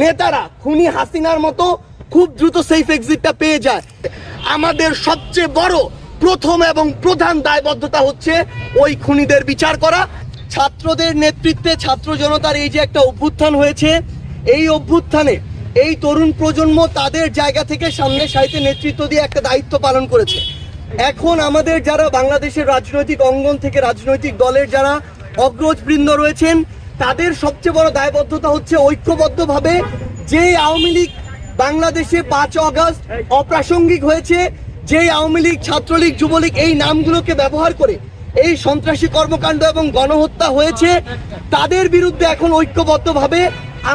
নেতারা খুনি হাসিনার মতো খুব দ্রুত সেফ এক্সিটটা পেয়ে যায়। আমাদের সবচেয়ে বড় প্রথম এবং প্রধান দায়বদ্ধতা হচ্ছে ওই খুনিদের বিচার করা। ছাত্রদের নেতৃত্বে ছাত্র জনতার এই যে একটা অভ্যুত্থান হয়েছে, এই অভ্যুত্থানে এই তরুণ প্রজন্ম তাদের জায়গা থেকে সামনে সাইতে নেতৃত্ব দিয়ে একটা দায়িত্ব পালন করেছে। এখন আমাদের যারা বাংলাদেশের রাজনৈতিক অঙ্গন থেকে রাজনৈতিক দলের যারা অগ্রজবৃন্দ রয়েছেন তাদের সবচেয়ে বড় দায়বদ্ধতা হচ্ছে ঐক্যবদ্ধভাবে যে আওয়ামী লীগ বাংলাদেশে পাঁচ অগস্ট অপ্রাসঙ্গিক হয়েছে যে আওয়ামী লীগ, ছাত্রলীগ, যুবলীগ এই নামগুলোকে ব্যবহার করে এই সন্ত্রাসী কর্মকাণ্ড এবং গণহত্যা হয়েছে, তাদের বিরুদ্ধে এখন ঐক্যবদ্ধভাবে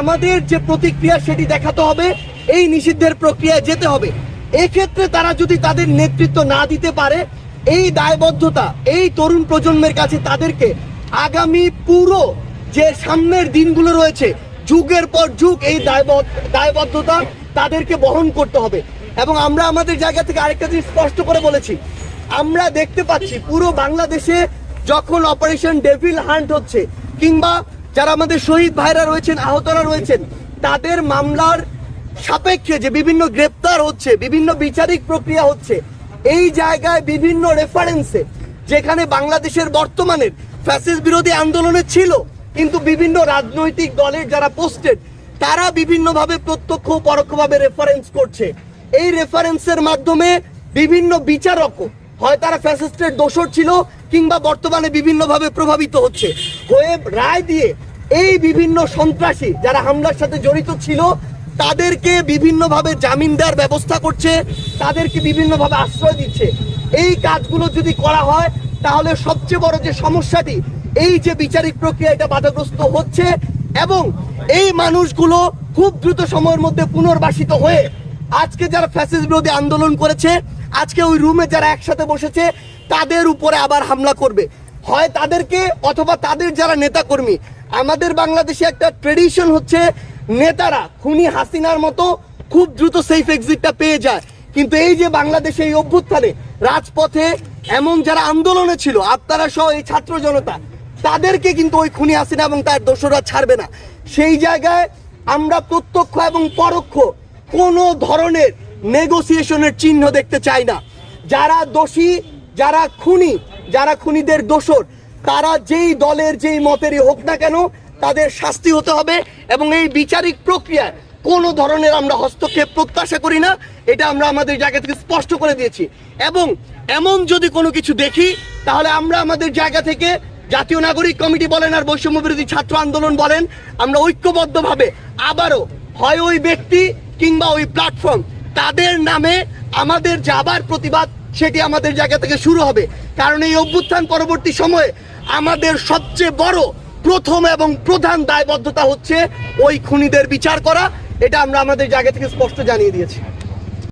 আমাদের যে প্রতিক্রিয়া সেটি দেখাতে হবে, এই নিষিদ্ধের প্রক্রিয়ায় যেতে হবে। এক্ষেত্রে তারা যদি তাদের নেতৃত্ব না দিতে পারে, এই দায়বদ্ধতা, এই তরুণ প্রজন্মের কাছে তাদেরকে আগামী পুরো যে সামনের দিনগুলো রয়েছে, যুগের পর যুগ এই দায়বদ্ধ দায়বদ্ধতা তাদেরকে বহন করতে হবে। এবং আমরা আমাদের জায়গা থেকে আরেকটা জিনিস স্পষ্ট করে বলেছি। আমরা দেখতে পাচ্ছি পুরো বাংলাদেশে যখন অপারেশন ডেভিল হান্ট হচ্ছে, কিংবা যারা আমাদের শহীদ ভাইরা রয়েছেন, আহতরা রয়েছেন, তাদের মামলার সাপেক্ষে যে বিভিন্ন গ্রেপ্তার হচ্ছে, বিভিন্ন বিচারিক প্রক্রিয়া হচ্ছে, এই জায়গায় বিভিন্ন রেফারেন্সে যেখানে বাংলাদেশের বর্তমানের ফ্যাসিস বিরোধী আন্দোলনে ছিল কিন্তু বিভিন্ন রাজনৈতিক দলের যারা পোস্টেড তারা বিভিন্নভাবে প্রত্যক্ষ পরোক্ষভাবে রেফারেন্স করছে। এই রেফারেন্সের মাধ্যমে বিভিন্ন বিচারকও, হয় তারা ফ্যাসিস্টের দোষর ছিল কিংবা বর্তমানে বিভিন্নভাবে প্রভাবিত হচ্ছে, হয়ে রায় দিয়ে এই বিভিন্ন সন্ত্রাসী যারা হামলার সাথে জড়িত ছিল, তাদেরকে বিভিন্নভাবে জামিন দেওয়ার ব্যবস্থা করছে, তাদেরকে বিভিন্নভাবে আশ্রয় দিচ্ছে। এই কাজগুলো যদি করা হয়, তাহলে সবচেয়ে বড় যে সমস্যাটি এই যে বিচারিক প্রক্রিয়া এটা বাধাগ্রস্ত হচ্ছে এবং এই মানুষগুলো খুব দ্রুত সময়ের মধ্যে পুনর্বাসিত হয়ে আজকে যারা ফ্যাসিস বিরোধী আন্দোলন করেছে, আজকে ওই রুমে যারা একসাথে বসেছে, তাদের উপরে আবার হামলা করবে। হয় তাদেরকে অথবা তাদের যারা নেতাকর্মী, আমাদের বাংলাদেশে একটা ট্রেডিশন হচ্ছে নেতারা, খুনি হাসিনার মতো খুব দ্রুত সেফ এক্সিটটা পেয়ে যায়। কিন্তু এই যে বাংলাদেশে এই অভ্যুত্থানে, রাজপথে এমন যারা আন্দোলনে ছিল, আপনারা সহ এই ছাত্র জনতা তাদেরকে কিন্তু ওই খুনি হাসিনা এবং তার দোষরা ছাড়বে না। সেই জায়গায় আমরা প্রত্যক্ষ এবং পরোক্ষ কোনো ধরনের নেগোসিয়েশনের চিহ্ন দেখতে চাই না। যারা দোষী, যারা খুনি, যারা খুনিদের দোষর, তারা যেই দলের যেই মতেরই হোক না কেন তাদের শাস্তি হতে হবে এবং এই বিচারিক প্রক্রিয়ায় কোনো ধরনের আমরা হস্তক্ষেপ প্রত্যাশা করি না, এটা আমরা আমাদের জায়গা থেকে স্পষ্ট করে দিয়েছি। এবং এমন যদি কোনো কিছু দেখি, তাহলে আমরা আমাদের জায়গা থেকে জাতীয় নাগরিক কমিটি বলেন আর বৈষম্য বিরোধী ছাত্র আন্দোলন বলেন, আমরা ঐক্যবদ্ধভাবে আবারও হয় ওই ব্যক্তি কিংবা ওই প্ল্যাটফর্ম তাদের নামে আমাদের যে আবার প্রতিবাদ সেটি আমাদের জায়গা থেকে শুরু হবে। কারণ এই অভ্যুত্থান পরবর্তী সময়ে আমাদের সবচেয়ে বড় প্রথম এবং প্রধান দায়বদ্ধতা হচ্ছে ওই খুনিদের বিচার করা, এটা আমরা আমাদের জায়গা থেকে স্পষ্ট জানিয়ে দিয়েছি।